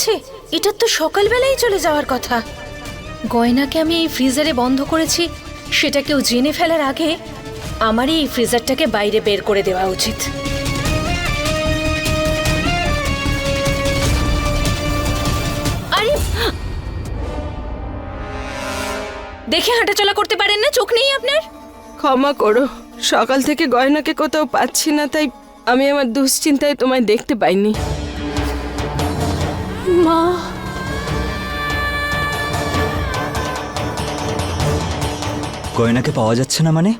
আছে এটা তো সকালবেলাই চলে যাওয়ার কথা। গয়নাকে আমি এই ফ্রিজারে বন্ধ করেছি, সেটা কেউ জেনে ফেলার আগে আমারই এই ফ্রিজারটাকে বাইরে বের করে দেওয়া উচিত। দেখে হাঁটাচলা করতে পারেন না, চোখ নেই আপনার? ক্ষমা করো, সকাল থেকে গয়নাকে কোথাও পাচ্ছি না, তাই আমি আমার দুশ্চিন্তায় তোমায় দেখতে পাইনি। মা। গয়নাকে পাওয়া যাচ্ছে না মানে?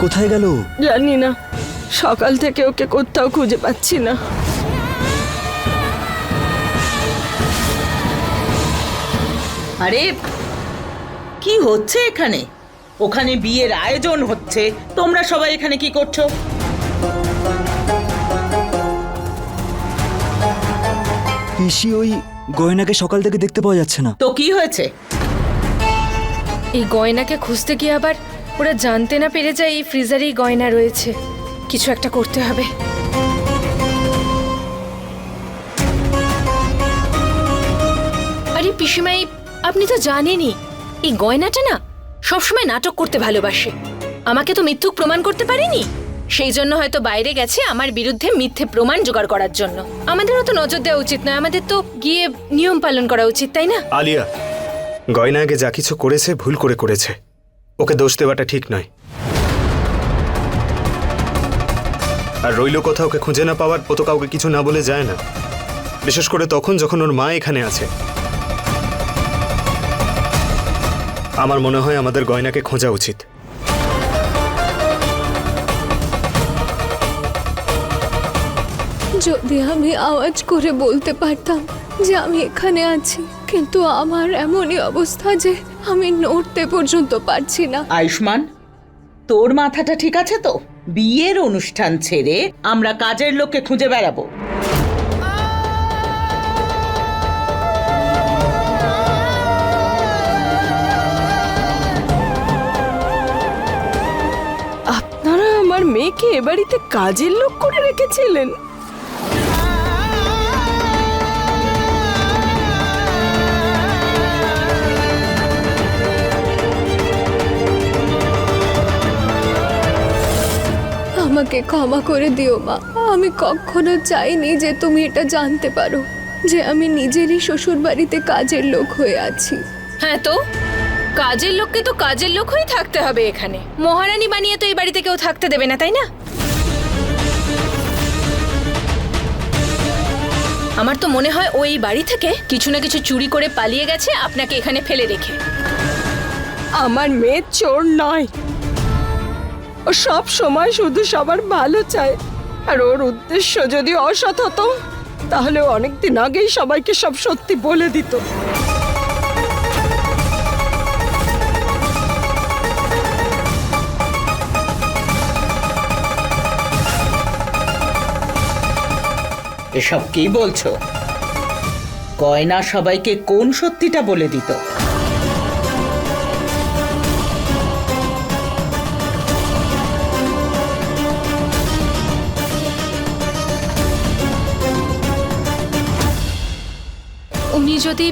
কোথায় গেল? জানি না। সকাল থেকে ওকে কোথাও খুঁজে পাচ্ছি না। আরে কি হচ্ছে এখানে? ওখানে বিয়ের আয়োজন হচ্ছে। তোমরা সবাই এখানে কি করছ? পিসি ওই গয়নাকে সকাল থেকে দেখতে পাওয়া যাচ্ছে না। তো কি হয়েছে? এই গয়নাকে খুঁজতে গিয়ে আবার ওরা জানতে না পেরে যায় এই ফ্রিজারেই গয়না রয়েছে। কিছু একটা করতে হবে। আরে পিসিমাই আপনি তো জানেনই এই গয়নাটা না সবসময় নাটক করতে ভালোবাসে। আমাকে তো মিথ্যুক প্রমাণ করতে পারেনি? সেই জন্য হয়তো বাইরে গেছে আমার বিরুদ্ধে মিথ্যে প্রমাণ জোগাড় করার জন্য। আমাদেরও তো নজর দেওয়া উচিত নয়, আমাদের তো গিয়ে নিয়ম পালন করা উচিত, তাই না? আলিয়া গয়না আগে যা কিছু করেছে, ভুল করে করেছে। ওকে দোষ দেওয়াটা ঠিক নয়। আর রইল কথা ওকে খুঁজে না পাওয়ার, ও তো কাউকে কিছু না বলে যায় না। বিশেষ করে তখন যখন ওর মা এখানে আছে। আমার মনে হয় আমাদের গয়নাকে খোঁজা উচিত। যদি আমি আওয়াজ করে বলতে পারতাম যে আমি এখানে আছি কিন্তু আমার এমনই অবস্থা যে আমি নড়তে পর্যন্ত পারছি না। আয়ুষ্মান তোর মাথাটা ঠিক আছে তো? বিয়ের অনুষ্ঠান ছেড়ে আমরা কাজের লোককে খুঁজে বেড়াবো। আপনারা আমার মেয়েকে এ বাড়িতে কাজের লোক করে রেখেছিলেন? আমাকে ক্ষমা করে দিও মা। আমি কখনো চাইনি যে তুমি এটা জানতে পারো যে আমি নিজেরই শ্বশুর বাড়িতে কাজের লোক হয়ে আছি। হ্যাঁ তো? কাজের লোককে তো কাজের লোক হয়ে থাকতে হবে এখানে। মহারানী বানিয়ে তো এই বাড়িতে কেউ থাকতে দেবে না তাই না? আমার তো মনে হয় ওই বাড়ি থেকে কিছু না কিছু চুরি করে পালিয়ে গেছে আপনাকে এখানে ফেলে রেখে। আমার মেয়ে চোর নয়। ও সব সময় শুধু সবার ভালো চায়। আর ওর উদ্দেশ্য যদি অসৎ হতো, তাহলে অনেকদিন আগেই সবাইকে সব সত্যি বলে দিত। এসব কি বলছো? গয়না সবাইকে কোন সত্যিটা বলে দিত? উনি যদি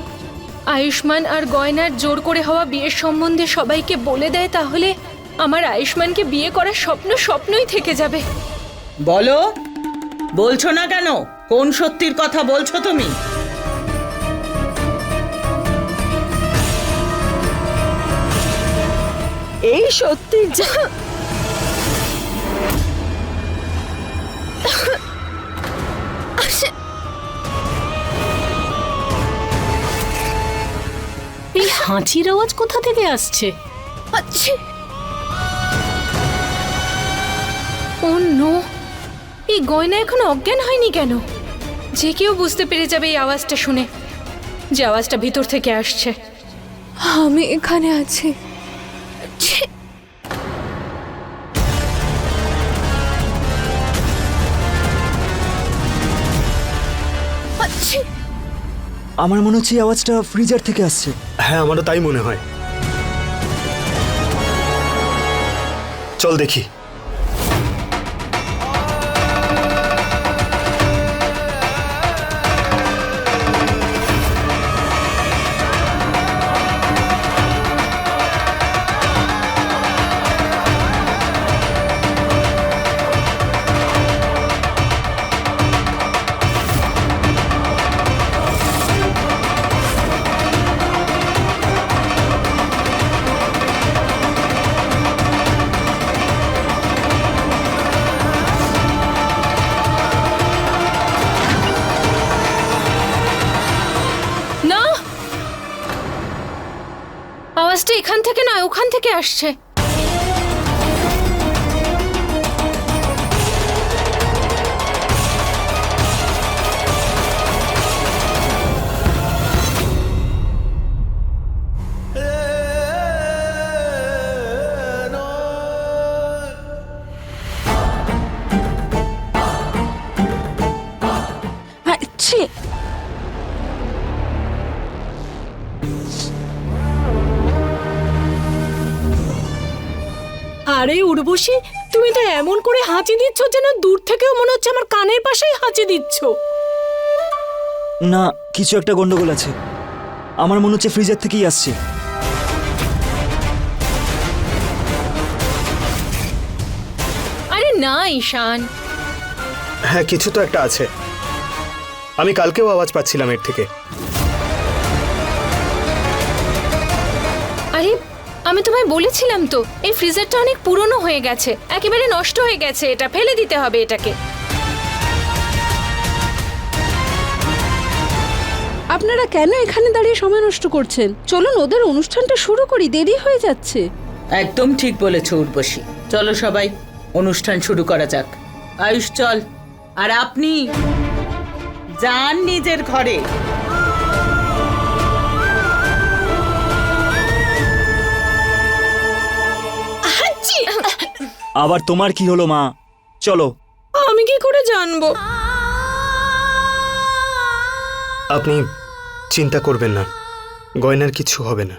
আয়ুষ্মান আর গয়নার জোর করে হওয়া বিয়ের সম্বন্ধে সবাইকে বলে দেয় তাহলে আমার আয়ুষ্মানকে বিয়ে করার স্বপ্ন স্বপ্নই থেকে যাবে। বলো? বলছো না কেন? কোন সত্যির কথা বলছো তুমি? এই সত্যি যা। এই হাঁচির আওয়াজ কোথা থেকে আসছে? আচ্ছা। ও নো এই গয়না এখনও অজ্ঞান হয়নি কেন? যে কেউ বুঝতে পেরে যাবে এই আওয়াজটা শুনে। যে আওয়াজটা ভিতর থেকে আসছে। আমি এখানে আছি। আমার মনে হচ্ছে এই আওয়াজটা ফ্রিজার থেকে আসছে। হ্যাঁ আমারও তাই মনে হয়। চল দেখি। থেকে আসছে। উর্বশী তুমি তো এমন করে হাঁচি দিচ্ছ যেন দূর থেকেও মনে হচ্ছে আমার কানের পাশেই হাঁচি দিচ্ছ। না কিছু একটা গন্ডগোল আছে। আমার মনে হচ্ছে ফ্রিজের থেকেই আসছে। আরে না ঈশান। হ্যাঁ কিছু তো একটা আছে। আমি কালকেও আওয়াজ পাচ্ছিলাম এর থেকে। আমি তোমায় বলেছিলাম তো এই ফ্রিজারটা অনেক পুরনো হয়ে গেছে। একেবারে নষ্ট হয়ে গেছে এটা ফেলে দিতে হবে এটাকে। আপনারা কেন এখানে দাঁড়িয়ে সময় নষ্ট করছেন? চলুন ওদের অনুষ্ঠানটা শুরু করি দেরি হয়ে যাচ্ছে। একদম ঠিক বলেছ উর্বশী। চলো সবাই অনুষ্ঠান শুরু করা যাক। আয়ুষ চল। আর আপনি? যান নিজের ঘরে। আবার তোমার কি হলো মা? চলো। আমি কি করে জানব? আপনি চিন্তা করবেন না। গয়নার কিছু হবে না।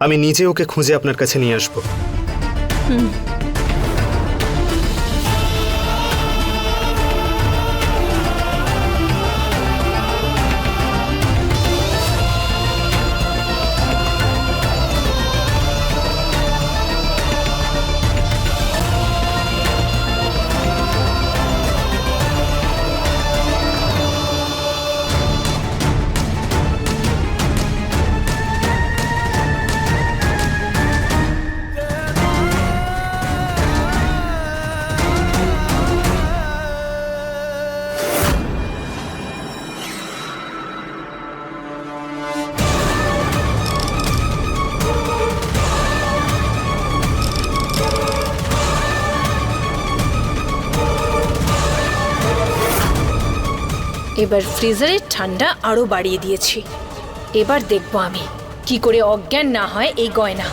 আমি নিজে ওকে খুঁজে আপনার কাছে নিয়ে আসব। এবার ফ্রিজারের ঠান্ডা আরও বাড়িয়ে দিয়েছি। এবার দেখব আমি, কি করে অজ্ঞান না হয় এই গয়না।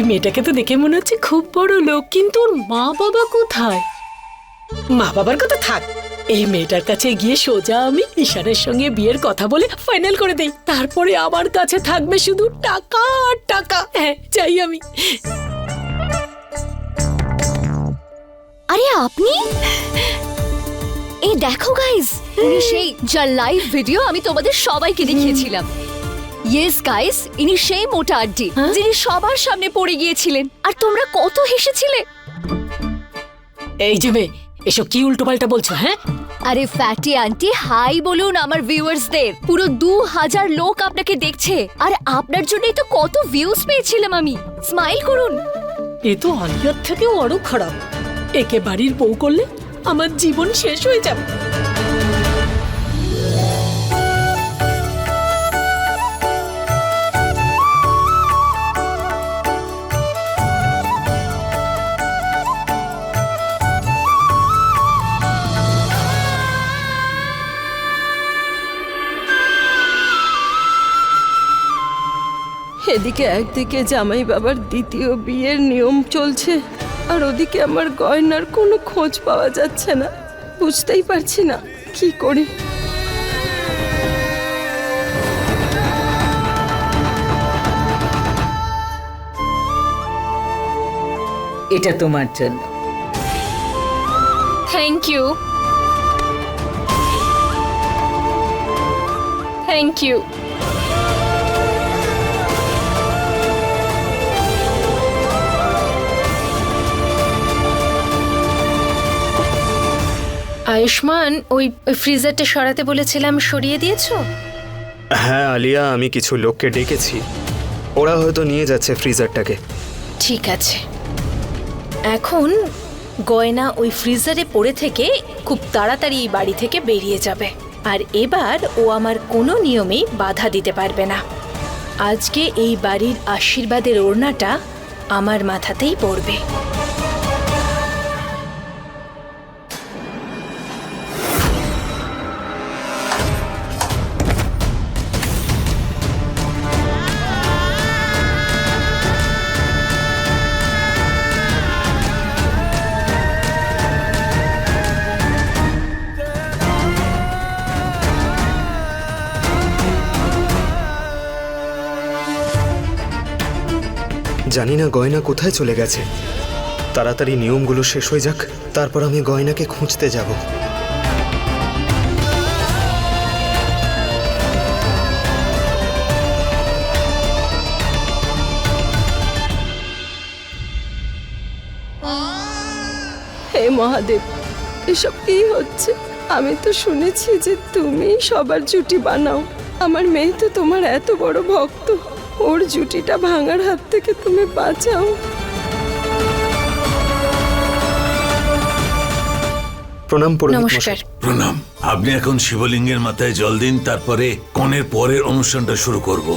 এই মেয়েটাকে তো দেখে মনে হচ্ছে খুব বড় লোক, কিন্তু ওর মা বাবা কোথায়? মা বাবার কথা থাক। এই মেয়েটার কাছে গিয়ে সোজা আমি ঈশানের সঙ্গে বিয়ের কথা বলে ফাইনাল করে দেই। তারপরে আমার কাছে থাকবে শুধু টাকা আর টাকা। হ্যাঁ চাই আমি। আরে আপনি? এই দেখো ইনি সেই যা লাইভ ভিডিও আমি তোমাদের সবাইকে দেখিয়েছিলাম। ইয়েস গাইস ইনি সেই মোটা আড্ডি যিনি সবার সামনে পড়ে গিয়েছিলেন। আর তোমরা কত হেসেছিলে? এই যে মেয়ে এসব কি উল্টো পাল্টা বলছো হ্যাঁ? আরে ফ্যাটি আন্টি হাই বলুন আমার ভিউয়ার্সদের। পুরো দু হাজার লোক আপনাকে দেখছে আর আপনার জন্যই তো কত ভিউজ পেয়েছিলাম আমি। স্মাইল করুন। এ তো আলিয়ার থেকেও আরও খারাপ। একে বাড়ির বউ করলে আমার জীবন শেষ হয়ে যাবে। এদিকে একদিকে জামাই বাবার দ্বিতীয় বিয়ের নিয়ম চলছে আর ওদিকে আমার গয়নার কোনো খোঁজ পাওয়া যাচ্ছে না। বুঝতেই পারছি না কি করি? এটা তোমার জন্য। Thank you thank you Ayushman ওই ফ্রিজারটা সরাতে বলেছিলাম সরিয়ে দিয়েছ? হ্যাঁ আলিয়া আমি কিছু লোককে ডেকেছি। ওরা হয়তো নিয়ে যাচ্ছে ফ্রিজারটাকে। ঠিক আছে। এখন গয়না ওই ফ্রিজারে পড়ে থেকে খুব তাড়াতাড়ি এই বাড়ি থেকে বেরিয়ে যাবে। আর এবার ও আমার কোনো নিয়মেই বাধা দিতে পারবে না। আজকে এই বাড়ির আশীর্বাদের ওড়নাটা আমার মাথাতেই পড়বে। জানি না গয়না কোথায় চলে গেছে। তাড়াতাড়ি নিয়মগুলো শেষ হয়ে যাক, তারপর আমি গয়নাকে খুঁজতে যাব। হে মহাদেব, এসব কি হচ্ছে? আমি তো শুনেছি যে তুমি সবার জুটি বানাও। আমার মেয়ে তো তোমার এত বড় ভক্ত। ওর জুটিটা ভাঙার হাত থেকে তুমি বাঁচাও। প্রণাম নমস্কার। প্রণাম। আপনি এখন শিবলিঙ্গের মাথায় জল দিন তারপরে কনের পরের অনুষ্ঠানটা শুরু করব।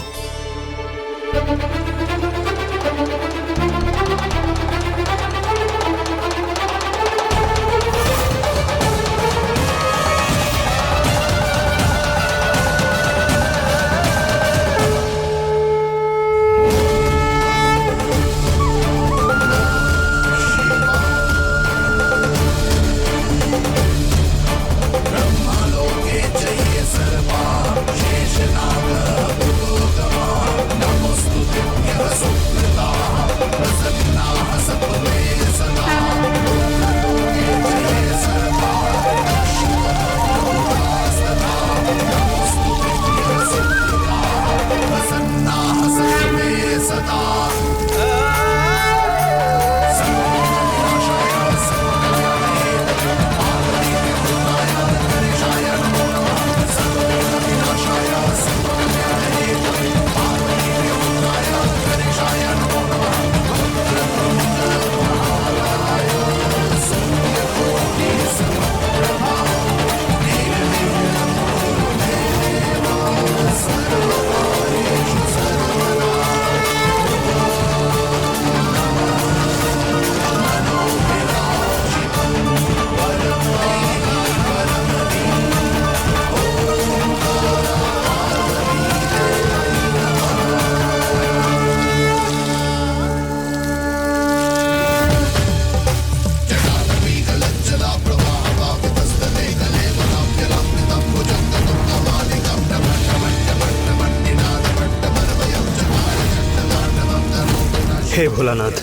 ভোলানাথ।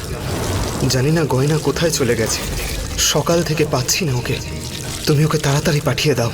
জানি না গয়না কোথায় চলে গেছে। সকাল থেকে পাচ্ছি না ওকে। তুমি ওকে তাড়াতাড়ি পাঠিয়ে দাও।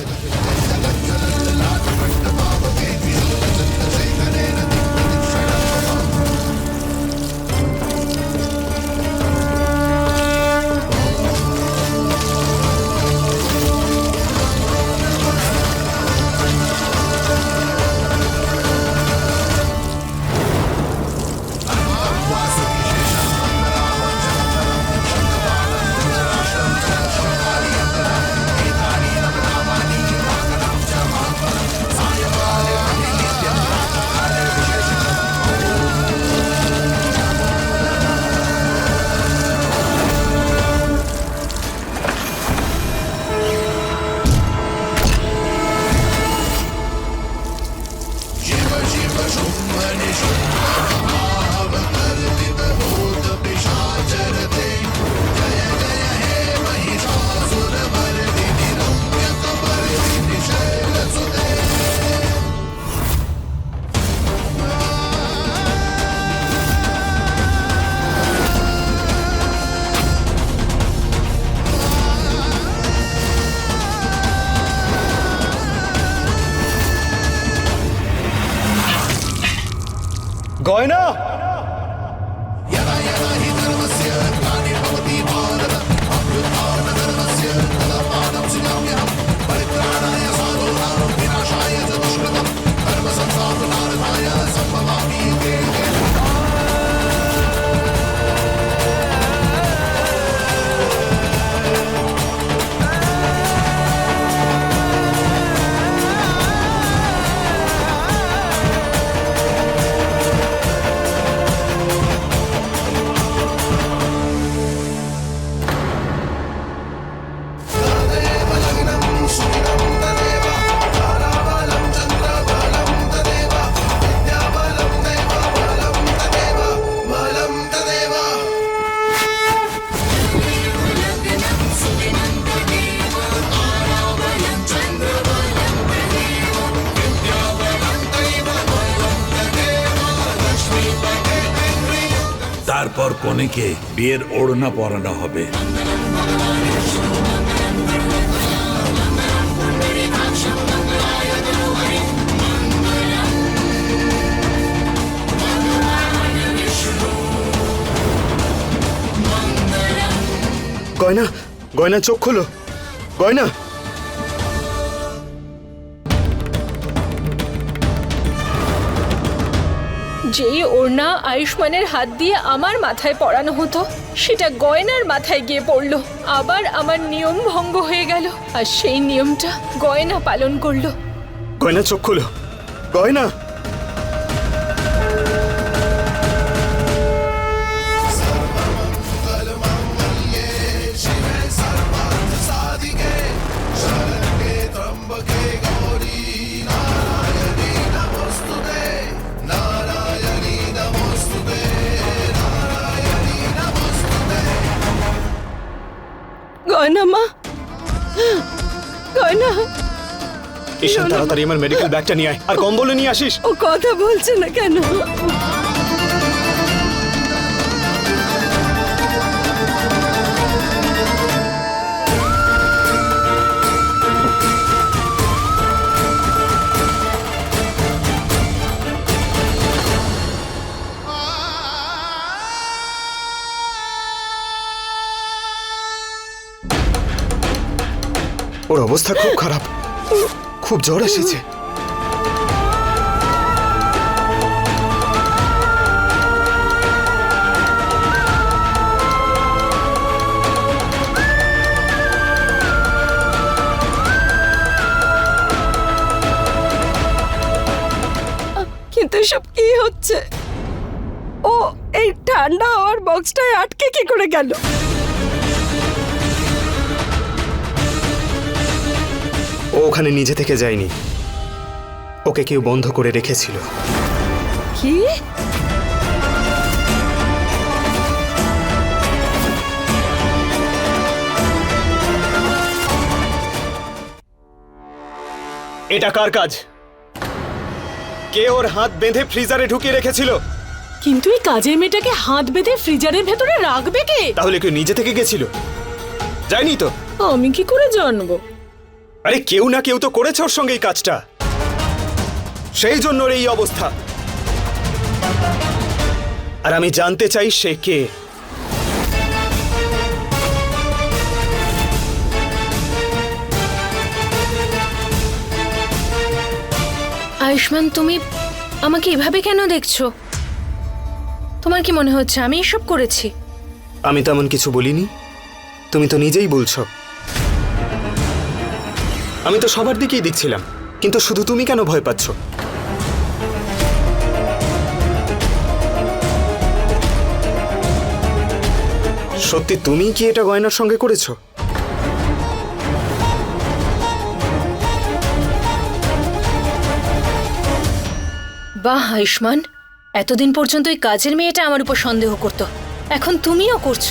তারপর কনেকে বিয়ের ওড়না পরানো হবে। গয়না গয়না চোখ খোলো। গয়না। যেই ওড়না আয়ুষ্মানের হাত দিয়ে আমার মাথায় পরানো হতো, সেটা গয়নার মাথায় গিয়ে পড়ল। আবার আমার নিয়ম ভঙ্গ হয়ে গেল, আর সেই নিয়মটা গয়না পালন করল। গয়না চোখ খুলো। গয়না ঈশান তাড়াতাড়ি আমার মেডিকেল ব্যাগটা নিয়ে আয়। আর কম্বলে নিয়ে আসিস। ও কথা বলছে না কেন? ওর অবস্থা খুব খারাপ। খুব জ্বর এসেছে। কিন্তু এসব কি হচ্ছে? ও, এই ঠান্ডা হওয়ার বক্সটায় আটকে কি করে গেল? ও ওখানে নিজে থেকে যায়নি। ওকে কেউ বন্ধ করে রেখেছিল। কি? এটা কার কাজ? কে ওর হাত বেঁধে ফ্রিজারে ঢুকিয়ে রেখেছিল? কিন্তু এই কাজের মেয়েটাকে হাত বেঁধে ফ্রিজারের ভেতরে রাখবে কে? তাহলে কেউ নিজে থেকে গেছিল? যায়নি তো? আমি কি করে জানব? আরে কেউ না কেউ তো করেছে ওর সঙ্গে এই কাজটা। সেই জন্য এই অবস্থা। আর আমি জানতে চাই সে কে। আয়ুষ্মান তুমি আমাকে এভাবে কেন দেখছ? তোমার কি মনে হচ্ছে আমি এসব করেছি? আমি তেমন কিছু বলিনি। তুমি তো নিজেই বলছো। আমি তো সবার দিকেই দেখছিলাম, কিন্তু শুধু তুমি কেন ভয় পাচ্ছ? সত্যি তুমি কি এটা গয়নার সঙ্গে করেছ? বাহ, আয়ুষ্মান। এতদিন পর্যন্ত ওই কাজের মেয়েটা আমার উপর সন্দেহ করত। এখন তুমিও করছ।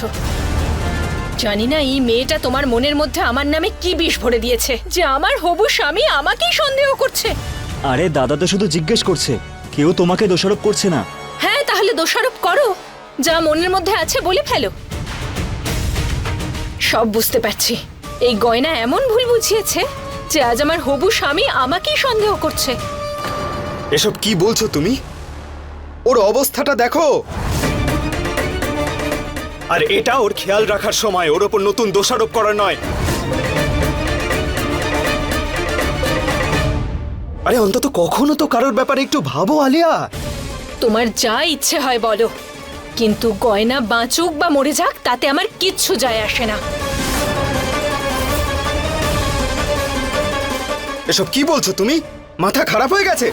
জানি না এই মেয়েটা তোমার মনের মধ্যে আমার নামে কি বিষ ভরে দিয়েছে। যে আমার হবু স্বামী আমাকেই সন্দেহ করছে। আরে দাদা তো শুধু জিজ্ঞেস করছে। কেউ তোমাকে দোষারোপ করছে না। হ্যাঁ তাহলে দোষারোপ করো। যা মনের মধ্যে আছে বলে ফেলো। সব বুঝতে পারছি। এই গয়না এমন ভুল বুঝিয়েছে যে আজ আমার হবু স্বামী আমাকেই সন্দেহ করছে। এসব কি বলছো তুমি? ওর অবস্থাটা দেখো। আর এটা ওর খেয়াল রাখার সময়। ওর ওপর নতুন দোষারোপ করা নয়। আরে অন্তত কখনো তো কারোর ব্যাপারে একটু ভাবো আলিয়া। তোমার যা ইচ্ছে হয় বলো। কিন্তু গয়না বাঁচুক বা মরে যাক তাতে আমার কিচ্ছু যায় আসে না। এসব কি বলছো তুমি? মাথা খারাপ হয়ে গেছে?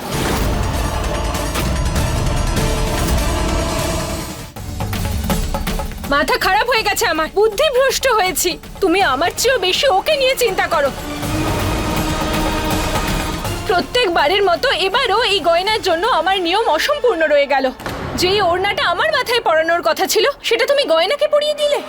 মাথা খারাপ হয়ে গেছে আমার। বুদ্ধি ভ্রষ্ট হয়েছি। তুমি আমার চেয়েও বেশি ওকে নিয়ে চিন্তা করো। প্রত্যেকবারের মতো এবারও এই গয়নার জন্য আমার নিয়ম অসম্পূর্ণ রয়ে গেল। যেই ওড়নাটা আমার মাথায় পরানোর কথা ছিল, সেটা তুমি গয়নাকে পরিয়ে দিলে?